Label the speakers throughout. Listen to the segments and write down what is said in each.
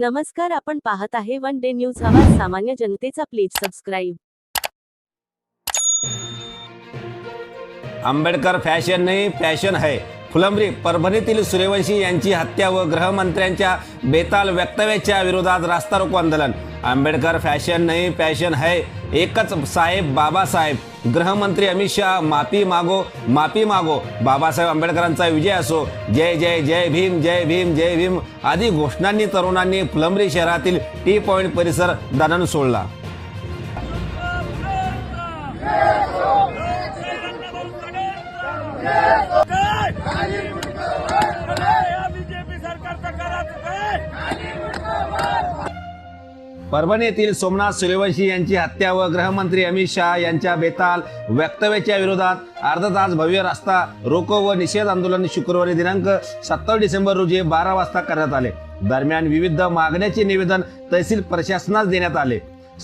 Speaker 1: नमस्कार आपण पाहत आहे वन डे न्यूज. आवाज सामान्य जनतेचा प्लीज सबस्क्राईब.
Speaker 2: आंबेडकर फॅशन नाही फॅशन आहे फुलंब्री परभणीतील सूर्यवंशी यांची हत्या व गृहमंत्र्यांच्या बेताल वक्तव्याच्या विरोधात रास्ता रोको आंदोलन. आंबेडकर फॅशन नाही फॅशन है. एकच साहेब बाबासाहेब. गृहमंत्री अमित शहा माफी मागो माफी मागो. बाबासाहेब आंबेडकरांचा विजय असो. जय जय जय भीम जय भीम जय भीम. आदी घोषणांनी तरुणांनी फुलंब्री शहरातील टी पॉईंट परिसर दणन सोडला. परभणी येथील सोमनाथ सूर्यवंशी यांची हत्या व गृहमंत्री अमित शहा यांच्या बेताल वक्तव्याच्या विरोधात अर्धा तास भव्य रस्ता रोको व निषेध आंदोलन शुक्रवारी दिनांक सत्तावीस डिसेंबर रोजी बारा वाजता करण्यात आले. दरम्यान विविध मागण्याचे निवेदन तहसील प्रशासनास देण्यात आले.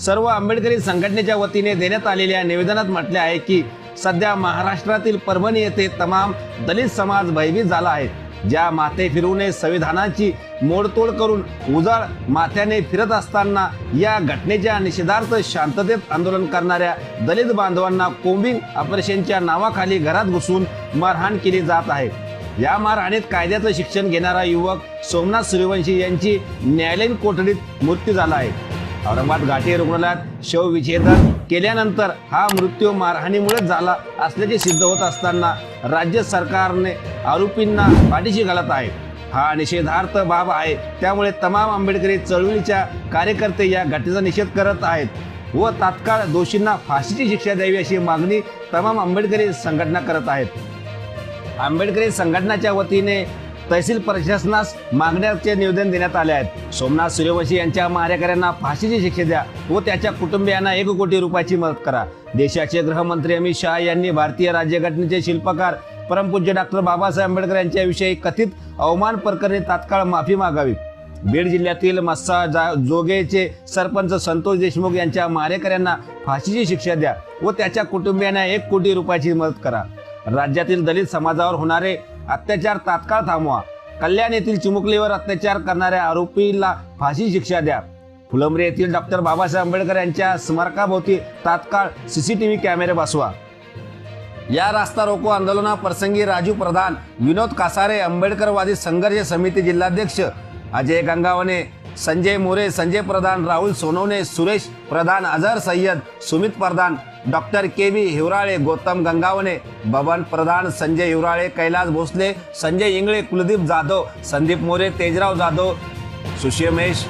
Speaker 2: सर्व आंबेडकरी संघटनेच्या वतीने देण्यात आलेल्या निवेदनात म्हटले आहे की सध्या महाराष्ट्रातील परभणी येथे तमाम दलित समाज भयभीत झाला आहे. ज्या माथे फिरवून संविधानाची मोडतोड करून उजाळ माथ्याने फिरत असताना या घटनेच्या निषेधार्थ शांततेत आंदोलन करणाऱ्या दलित बांधवांना कोम्बिंग ऑपरेशनच्या नावाखाली घरात घुसून मारहाण केली जात आहे. या मारहाणीत कायद्याचं शिक्षण घेणारा युवक सोमनाथ सूर्यवंशी यांची न्यायालयीन कोठडीत मृत्यू झाला आहे. औरंगाबाद घाटी रुग्णालयात शवविच्छेदन केल्यानंतर हा मृत्यू मारहाणीमुळेच झाला असल्याचे सिद्ध होत असताना राज्य सरकारने आरोपींना पाठीशी घालत आहे. हा निषेधार्थ बाब आहे. त्यामुळे तमाम आंबेडकरी चळवळीच्या कार्यकर्ते या घटनेचा निषेध करत आहेत व तात्काळ दोषींना फाशीची शिक्षा द्यावी अशी मागणी तमाम आंबेडकरी संघटना करत आहेत. आंबेडकरी संघटनाच्या वतीने तहसील प्रशासनास मागण्याचे निवेदन देण्यात आले आहेत. सोमनाथ सूर्यवंशी यांच्या मारेकऱ्यांना फाशीची शिक्षा द्या व त्याच्या कुटुंबियांना एक कोटी रुपयाची मदत करा. देशाचे गृहमंत्री अमित शहा यांनी भारतीय राज्यघटनेचे शिल्पकार परमपूज्य डॉक्टर बाबासाहेब आंबेडकर यांच्याविषयी कथित अवमान प्रकरणी तात्काळ माफी मागावी. बीड जिल्ह्यातील मस्सा जा जोगेचे सरपंच संतोष देशमुख यांच्या मारेकऱ्यांना फाशीची शिक्षा द्या व त्याच्या कुटुंबियांना एक कोटी रुपयाची मदत करा. राज्यातील दलित समाजावर होणारे अत्याचार तात्काळ थांबवा. कल्याण येथील चिमुकलीवर अत्याचार करणाऱ्या आरोपीला फाशी शिक्षा द्या. फुलंब्री येथील डॉक्टर बाबासाहेब आंबेडकर यांच्या स्मारकाभोवती तात्काळ सीसीटीव्ही कॅमेरे बसवा. या रास्ता रोको आंदोलनाप्रसंगी राजू प्रधान विनोद कासारे आंबेडकरवादी संघर्ष समिती जिल्हाध्यक्ष Ajay Gangawane Sanjay More Sanjay Pradhan Rahul Sonawane Suresh Pradhan Azhar Sayyed Sumit Pradhan doctor K B Hiwrale Gautam Gangawane Baban Pradhan Sanjay Hiwrale Kailas Bhosale Sanjay Ingale Kuldeep Jadhav Sandeep More Tejrao Jadhav Sushemesh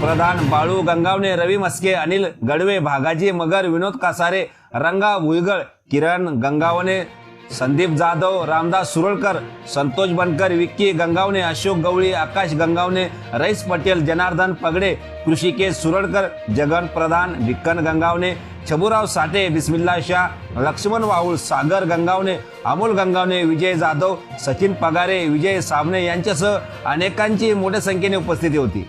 Speaker 2: Pradhan Balu Gangawane Ravi Maske Anil Gadve Bhagaji Magar Vinod Kasare Ranga Bhuigal Kiran Gangawane Sandeep Jadhav Ramdas Suralkar Santosh Bankar Vicky Gangawane Ashok Gawali Akash Gangawane Rais Patel Janardan Pagade कृषिकेश Suralkar Jagan प्रधान भिक्कन गंगावणे छबुराव साठे बिस्मिल्ला शाह लक्ष्मण वाहुळ सागर गंगावणे अमोल गंगावणे विजय जाधव सचिन पगारे विजय साबणे यांच्यासह अनेकांची मोठ्या संख्येने उपस्थिती होती.